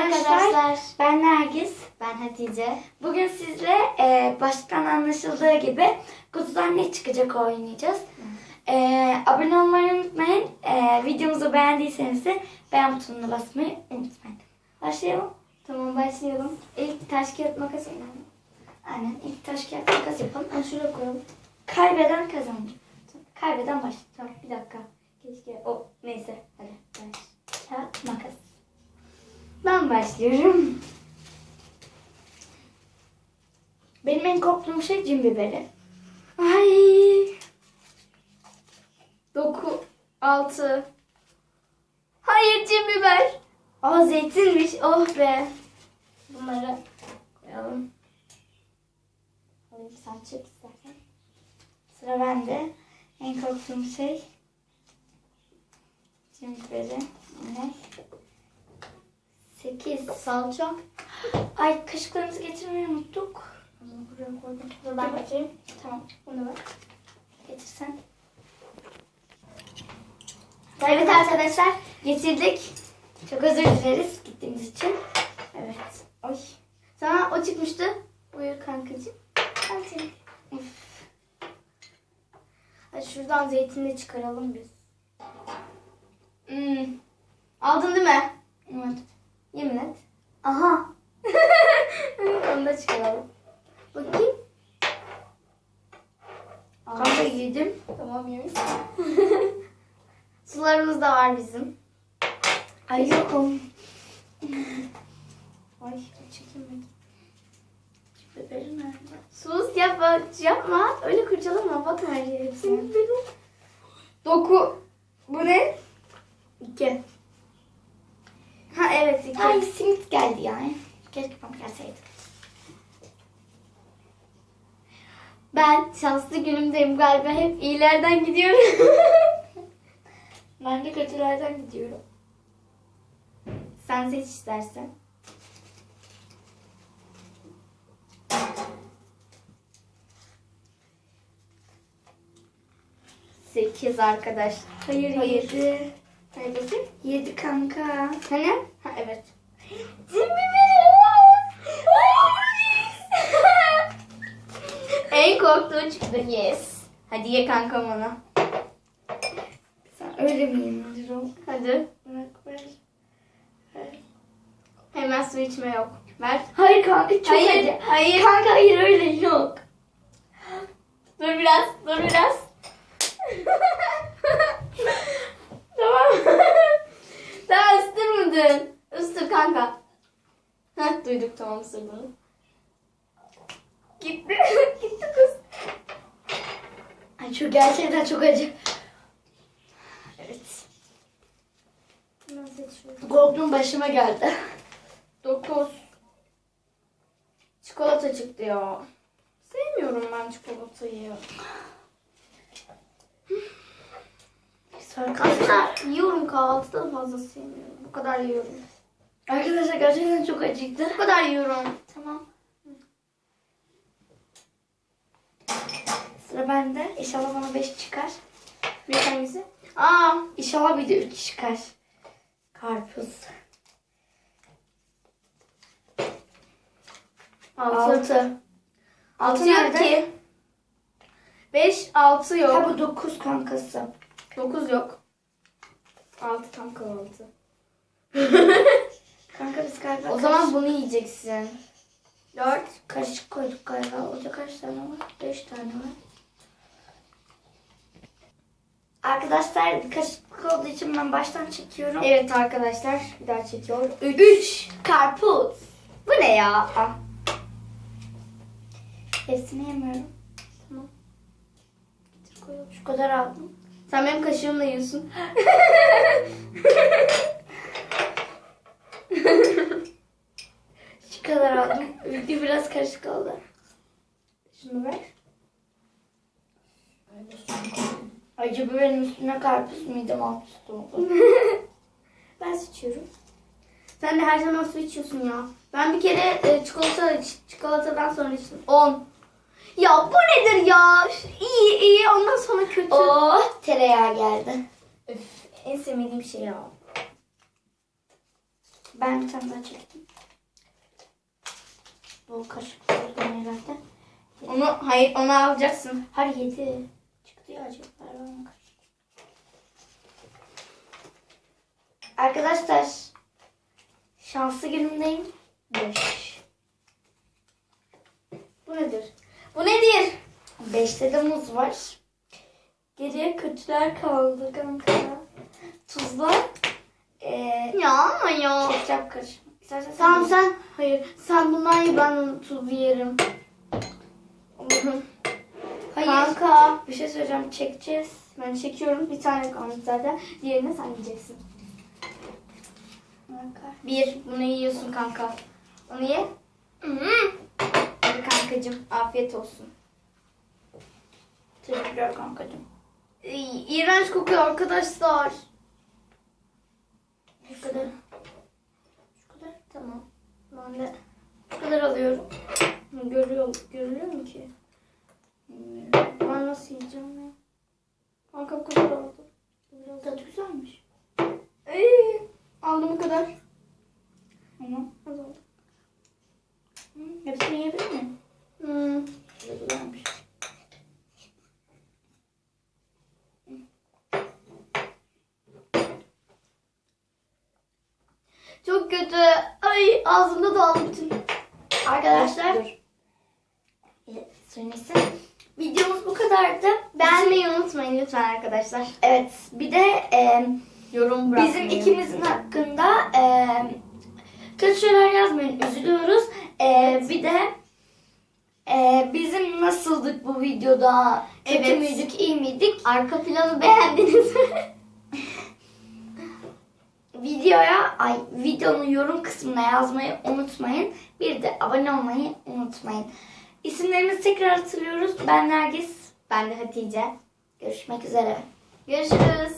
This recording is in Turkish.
arkadaşlar. Ben Nergis. Ben Hatice. Bugün sizle e, baştan anlaşıldığı gibi kutudan ne çıkacak oynayacağız. E, abone olmayı unutmayın. E, videomuzu beğendiyseniz de beğen butonuna basmayı unutmayın. Başlayalım. Tamam başlayalım. İlk taş kağıt makas oynayalım. Aynen. İlk taş kağıt makas yapalım. Ha, şuraya koyalım. Kaybeden kazanır. Kaybeden başlar. Tamam bir dakika. Keşke o neyse hadi baş. Kağıt makas. Ben başlıyorum. Benim en korktuğum şey cin biberi. Ay. Doku. Altı. Hayır cin biber. Aa zeytinmiş. Oh be. Bunları koyalım. Alayım sen çek istersen. Sıra bende. En korktuğum şey cin biberi. Ne? 8. Salça. Ay kaşıklarımızı getirmeyi unuttuk. Buraya koydum. Dur ben getireyim. Tamam. Bunu ver. Getirsen. Evet arkadaşlar getirdik. Çok özür dileriz gittiğimiz için. Evet. Oy. Sana o çıkmıştı. Buyur kankacığım. Al seni. Hadi şuradan zeytinli çıkaralım biz. Hmm. Aldın değil mi? Evet. Yemin et. Aha. Onu da çıkaralım. Bakayım. Kanka yedim. Tamam yemiş. Sularımız da var bizim. Ay yok oğlum. Ay çekemedim. Biberi nerede? Sus yapma, yapma. Öyle kurcalama. Bakma her yere hepsine. Doku. Bu ne? İki. Ha evet iki. Ay simit geldi yani. Keşke bana gelseydi. Ben şanslı günümdeyim galiba. Hep iyilerden gidiyorum. Ben de kötülerden gidiyorum. Sen seç istersen. Sekiz arkadaş. Hayır, Hayır. yedi. Hayır. Yedi kanka. Hani? Ha evet. En korktuğu çıktı. Yes. Hadi ye kankam ona. Sen öyle mi yenilir o? Hadi. Bırak ver. Ver. Hemen su içme yok. Ver. Hayır kanka çok hayır. acı. Hayır. Kanka hayır öyle yok. Dur biraz. Dur biraz. tamam. Daha ısırmadın. Isır kanka. Heh, duyduk tamam ısırdığını. Gitti. Ay çok gerçekten çok acı. Evet. Korktuğum başıma geldi. 9. Çikolata çıktı ya. Sevmiyorum ben çikolatayı. Aslında yiyorum kahvaltıda da fazla sevmiyorum. Bu kadar yiyorum. Arkadaşlar gerçekten çok acıydı. Bu kadar yiyorum. Tamam. Sıra bende. İnşallah bana 5 çıkar. Bir hangisi? Aa, İnşallah bir de 3 çıkar. Karpuz. 6. 6. 6 yok ki. 5, 6 Ha yok. bu 9 kankası. 9 yok. 6 kanka 6. Kanka biz galiba O zaman bunu yiyeceksin. 4. karışık koyduk galiba. Orada kaç tane var? 5 tane var. Arkadaşlar karışıklık olduğu için ben baştan çekiyorum. Evet arkadaşlar bir daha çekiyor. 3. 3. Karpuz. Bu ne ya? Ah. Hepsini yemiyorum. Tamam. Şu kadar aldım. Sen benim kaşığımla yiyorsun. Şu kadar aldım. Ülke biraz karışık oldu. Şunu ver. Acı biberin üstüne karpuz midem alt üstü oldu. Ben seçiyorum. Sen de her zaman su içiyorsun ya. Ben bir kere e, çikolata çikolatadan sonra içtim. 10. Ya bu nedir ya? İyi iyi ondan sonra kötü. Oh tereyağı geldi. Öf, en sevmediğim şey ya. Ben bir tane daha çektim. Bu kaşık herhalde. Onu hayır onu alacaksın. Hayır yedi. Çıktı ya acaba. Kaşık. Arkadaşlar şanslı günümdeyim. Beş. Bu nedir? Bu nedir? Beşte de muz var. Geriye kötüler kaldı kanka. Tuzla eee Ya ya. ketçap karışımı. İstersen sen Tamam sen hayır sen bundan ye ben tuzlu yerim. Allah'ım. Hayır. Kanka Bir şey söyleyeceğim. Çekeceğiz. ben çekiyorum bir tane kalmış zaten. Diğerini sen yiyeceksin. Kanka. Bir bunu yiyorsun kanka. Onu ye. Hadi kankacığım afiyet olsun. Teşekkürler kankacığım. İy, İğrenç kokuyor arkadaşlar. Şu kadar. Şu kadar. Tamam. Ben de şu kadar alıyorum. Görüyor, görülüyor mu ki? Ben nasıl yiyeceğim ya? Kanka bu kadar aldım. Biraz Tadı güzelmiş. Ay, aldım bu kadar. Tamam. Az oldu. Hı, hepsini yiyebilir miyim? Tadı güzelmiş. Çok kötü. Ay ağzımda dağıldı bütün. Arkadaşlar. E, Söylesin. Videomuz bu kadardı. Beğenmeyi unutmayın lütfen arkadaşlar. Evet. Bir de e, Yorum bırakmayı. bizim ikimizin hakkında e, kötü şeyler yazmayın. Üzülüyoruz. E, bir de e, bizim nasıldık bu videoda? Kötü Evet. müydük, iyi miydik? Arka planı beğendiniz mi? Videoya, ay videonun yorum kısmına yazmayı unutmayın. Bir de abone olmayı unutmayın. İsimlerimizi tekrar hatırlıyoruz. Ben Nergis. ben de Hatice. Görüşmek üzere. Görüşürüz.